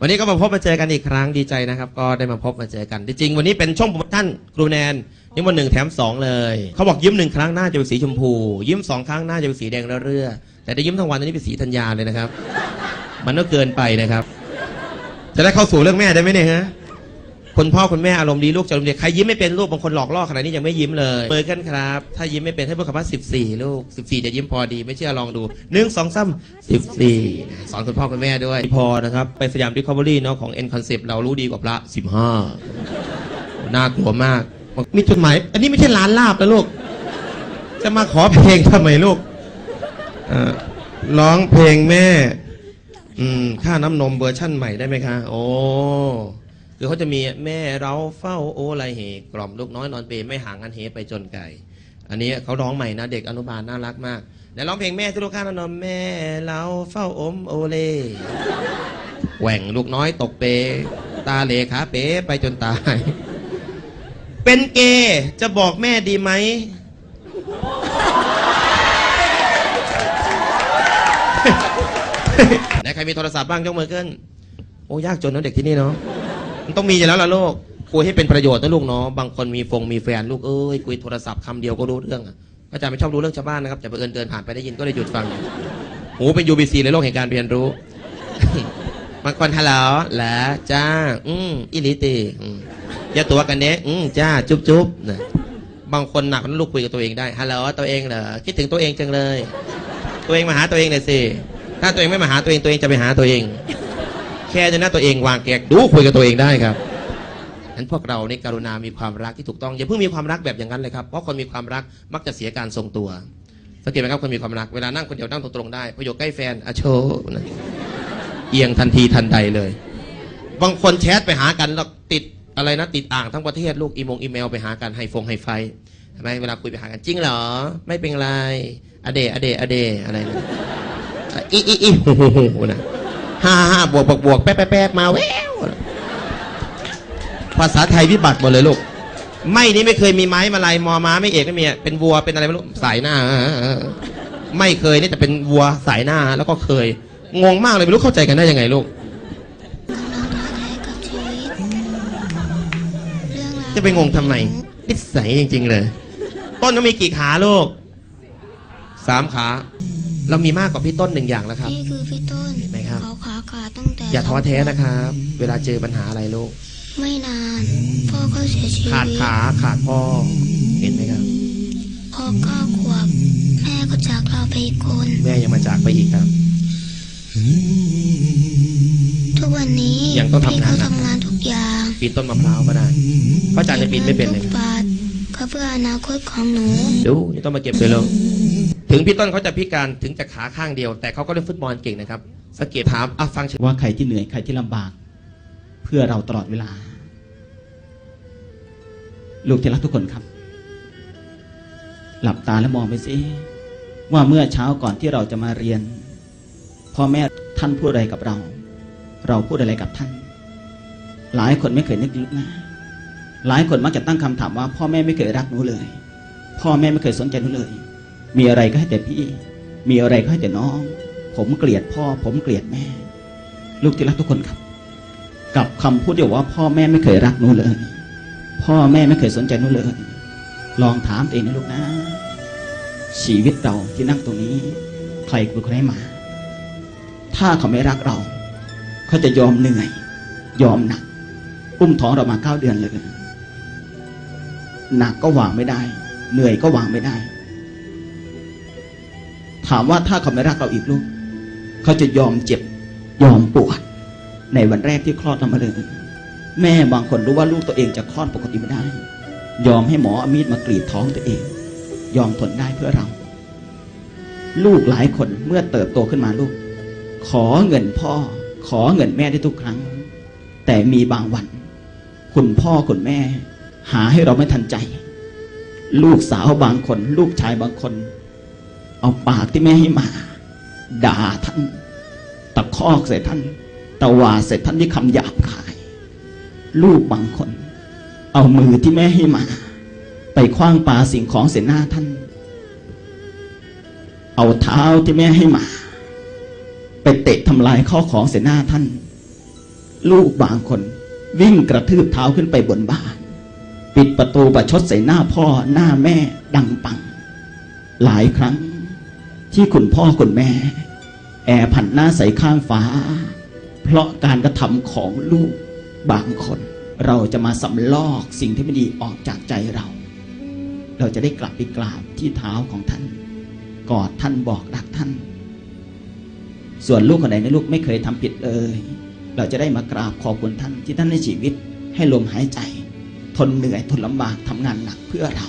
วันนี้ก็มาพบมาเจอกันอีกครั้งดีใจนะครับ ก็ได้มาพบมาเจอกันจริงๆวันนี้เป็นช่วงโปรโมชั่นครูแนนยิ้มวันหนึ่งแถมสองเลยเขาบอกยิ้มหนึ่งครั้งหน้าจะเป็นสีชมพู ยิ้มสองครั้งหน้าจะเป็นสีแดงเรื่อๆแต่ได้ยิ้มทั้งวันอันนี้เป็นสีธัญญาเลยนะครับ มันก็เกินไปนะครับ จะได้เข้าสู่เรื่องแม่ได้ไหมเนี่ยฮะ คุณพ่อคุณแม่อารมณ์ดีลูกจะอารมณ์ดีใครยิ้มไม่เป็นลูกบางคนหลอกล่อขนาดนี้ยังไม่ยิ้มเลยเบอร์กันครับ ถ้ายิ้มไม่เป็นให้พูดคำว่า14 ลูก 14 จะยิ้มพอดีไม่เชื่อลองดูหนึ่งสองสามสิบสี่สอนคุณพ่อคุณแม่ด้วยพอนะครับ ไปสยามดิคอเวอรี่เนาะของ N Concept เรารู้ดีกว่าพระ15น่ากลัวมากมีจดหมาย อันนี้ไม่ใช่ร้านลาบนะลูก จะมาขอเพลงทำไมลูกอร้องเพลงแม่ อืม ค่าน้ำนมเวอร์ชั่นใหม่ได้ไหมคะ โอ้ คือเขาจะมีแม่เราเฝ้าโอไรเหกล่อมลูกน้อยนอนเปรย์ไม่ห่างกันเหไปจนไก่ อันนี้เขาร้องใหม่นะเด็กอนุบาลน่ารักมากไหนร้องเพลงแม่ที่ลูกข้าน้ำนแม่เราเฝ้าอมโอเลแหว่งลูกน้อยตกเปย์ตาเลขาเป๋ไปจนตาย เป็นเกย์จะบอกแม่ดีไหมไหนใครมีโทรศัพท์บ้างยกมือขึ้น โอ้ยากจนนะเด็กที่นี่เนาะ มันต้องมีอยู่แล้วล่ะลูกคุยให้เป็นประโยชน์นะลูกเนาะบางคนมีฟงมีแฟนลูกเอ้ยคุยโทรศัพท์คำเดียวก็รู้เรื่องอะอาจารย์ไม่ชอบรู้เรื่องชาวบ้านนะครับแต่บังเอิญเดินผ่านไปได้ยินก็เลยหยุดฟังหูเป็น UBC เลยโลกแห่งการเรียนรู้ บางคนฮัลโหลแหละจ้า อืมอิลิตีอืมอย่าตัวกันเนี้ยอืมจ้า จุ๊บจุ๊บนะบางคนหนักนั้นลูกคุยกับตัวเองได้ฮัลโหลตัวเองเหรอคิดถึงตัวเองจังเลย ตัวเองมาหาตัวเองหน่อยสิถ้าตัวเองไม่มาหาตัวเองตัวเองจะไปหาตัวเอง แค่จะหน้าตัวเองวางแกกดูคุยกับตัวเองได้ครับนั้นพวกเราในกรุณามีความรักที่ถูกต้องอย่าเพิ่งมีความรักแบบอย่างนั้นเลยครับเพราะคนมีความรักมักจะเสียการทรงตัวสังเกตไหมครับคนมีความรักเวลานั่งคนเดียวนั่งตรงๆได้พออยู่ใกล้แฟนอโชนะเอียงทันทีทันใดเลย บางคนแชทไปหากันแล้วติดอะไรนะติดอ่างทั้งประเทศลูกอีมงอีเมลไปหากันไฮฟงไฮไฟใช่ไหมเวลาคุยไปหากันจริงเหรอ ไม่เป็นไรอเดอเดอเดอะไรนะอีอีอีโอ้โหนะ ห้าห้าบวกบวกบวกแป๊ะแป๊ะแป๊ะมาแววภาษาไทยวิบัติหมดเลยลูก ไม่นี่ไม่เคยมีไม้มาลายมอม้าไม่เอกไม่มีเป็นวัวเป็นอะไรไม่รู้สายหน้า ไม่เคยนี่แต่เป็นวัวสายหน้าแล้วก็เคย งงมากเลยไม่รู้เข้าใจกันได้ยังไงลูกจะไปงงทำไมนิสัยจริง ๆ เลย ต้นต้องมีกี่ขาลูกสามขา เรามีมากกว่าพี่ต้นหนึ่งอย่างแล้วครับ นี่คือพี่ต้น ครับ เขาขาขาดตั้งแต่อย่าท้อแท้นะครับ เวลาเจอปัญหาอะไรลูก ไม่นาน พ่อก็เสียชีวิต ขาดขาขาดพ่อ เห็นไหมครับพอเก้าขวบแม่ก็จากเราไปอีกคน แม่ยังมาจากไปอีกครับ ทุกวันนี้ยังต้องทำงานพี่หนัเขากทำงานทุกอย่างปีนต้นมะพร้าวก็ได้เพราะอาจารย์จะปีนไม่เป็นเลย ก็บงิทุกบาทก็เพื่ออนาคตของหนู ดูนี่ต้องมาเก็บเลยลูกถึงพี่ต้นเขาจะพิการถึงจะขาข้างเดียว แต่เขาก็เล่นฟุตบอลเก่งนะครับ สังเกตถามอะฟังเฉยว่าใครที่เหนื่อยใครที่ลำบาก เพื่อเราตลอดเวลา ลูกที่รักทุกคนครับ หลับตาแล้วมองไปสิว่าเมื่อเช้าก่อนที่เราจะมาเรียนพ่อแม่ท่านพูดอะไรกับเรา เราพูดอะไรกับท่าน หลายคนไม่เคยนึกลึกนะหลายคนมักจะตั้งคำถามว่า พ่อแม่ไม่เคยรักหนูเลย พ่อแม่ไม่เคยสนใจหนูเลย มีอะไรก็ให้แต่พี่ มีอะไรก็ให้แต่น้อง ผมเกลียดพ่อ ผมเกลียดแม่ ลูกที่รักทุกคนครับ กับคำพูดเดียวว่า พ่อแม่ไม่เคยรักหนูเลย พ่อแม่ไม่เคยสนใจหนูเลย ลองถามตัวเองนะลูกนะ ชีวิตเราที่นั่งตรงนี้ ใครเป็นคนให้มา ถ้าเขาไม่รักเรา เขาจะยอมเหนื่อย ยอมหนักอุ้มท้องเรามาเก้าเดือนเลยหนักก็วางไม่ได้ เหนื่อยก็วางไม่ได้ ถามว่าถ้าเขาไม่รักเราอีกลูก เขาจะยอมเจ็บยอมปวด ในวันแรกที่คลอดเรามาเลยแม่บางคนรู้ว่าลูกตัวเองจะคลอดปกติไม่ได้ ยอมให้หมออมีดมากรีดท้องตัวเอง ยอมทนได้เพื่อเรา ลูกหลายคนเมื่อเติบโตขึ้นมาลูก ขอเงินพ่อ ขอเงินแม่ได้ทุกครั้ง แต่มีบางวัน คุณพ่อคุณแม่ หาให้เราไม่ทันใจ ลูกสาวบางคน ลูกชายบางคน เอาปากที่แม่ให้มา ด่าท่าน ตะคอกใส่ท่านตะวาใส่ท่านด้วยคำหยาบคาย ลูกบางคน เอามือที่แม่ให้มา ไปคว้างปาสิ่งของเสียหน้าท่าน เอาเท้าที่แม่ให้มา ไปเตะทำลายข้าวของเสียหน้าท่าน ลูกบางคนวิ่งกระทืบเท้าขึ้นไปบนบ้าน ปิดประตูประชดใส่หน้าพ่อหน้าแม่ดังปัง หลายครั้ง ที่คุณพ่อคุณแม่ แอบผันหน้าใส่ข้างฟ้า เพราะการกระทำของลูกบางคน เราจะมาสำลอกสิ่งที่ไม่ดีออกจากใจเรา เราจะได้กลับไปกราบที่เท้าของท่าน กอดท่านบอกรักท่าน ส่วนลูกคนไหนในลูกไม่เคยทำผิดเลยเราจะได้มากราบขอบคุณท่านที่ท่านให้ชีวิตให้ลมหายใจ ทนเหนื่อยทนลำบากทำงานหนักเพื่อเรา